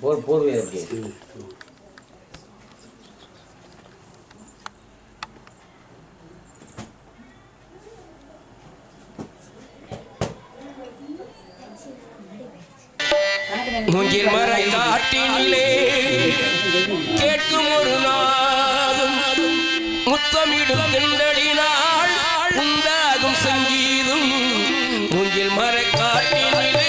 போர் போர்வையாக இருக்கு மூங்கில் மர காட்டினிலே கேட்கும் ஒரு நாளும் முத்தமிடும் திண்டடினாள் உண்டாகும் சங்கீதம். மூங்கில் மர காட்டினிலே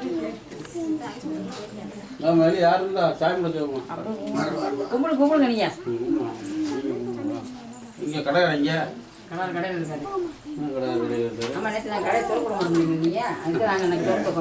நம்ம வெளியே யாரும் இருந்தா சாமி கும்பிடுவோம் கும்பிடு கும்பிடுங்க நீங்க இங்க கடை இங்க கடை கடை கடை கடை இருக்காரு. ஆமா. கடை திறக்க மாட்டேங்க நீங்க அதுக்கு நாங்க எனக்கு திறக்க